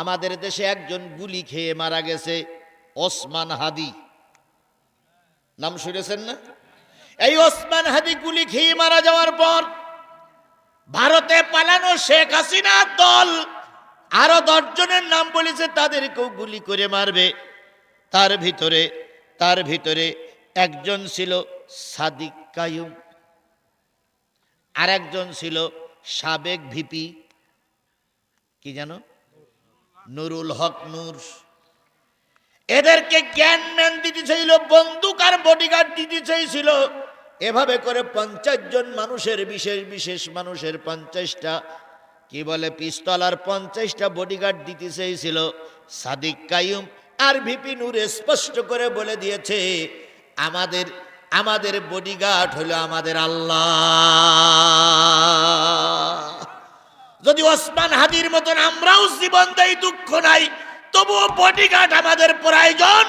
আমাদের দেশে একজন গুলি খেয়ে মারা গেছে, ওসমান হাদি। নাম শুনেছেন না? এই ওসমান হাদি গুলি খেয়ে মারা যাওয়ার পর ভারতে পালানো শেখ হাসিনার দল আরও দশজনের নাম বলেছে, তাদেরকেও গুলি করে মারবে। তার ভিতরে তার ভিতরে একজন ছিল সাদিক কায়ুম আর একজন ছিল সাবেক ভিপি। কি জানো নুরুল হক নূর। এদেরকে জ্ঞান ম্যান দিতে চাইল, বন্দুক আর বডিগার্ড দিতে চাইছিল। এভাবে করে পঞ্চাশ জন মানুষের, বিশেষ বিশেষ মানুষের পঞ্চাশটা, কি বলে, পিস্তল আর পঞ্চাশটা বডিগার্ড দিতে চেয়েছিল সাদিক কায়ুম আর ভিপি নূর স্পষ্ট করে বলে দিয়েছে, আমাদের আমাদের বডিগার্ড হলো আমাদের আল্লাহ। যদি ওসমান হাদির মতন আমরাও জীবন দেই দুঃখ নাই তবুও বডিগার্ড আমাদের প্রয়োজন।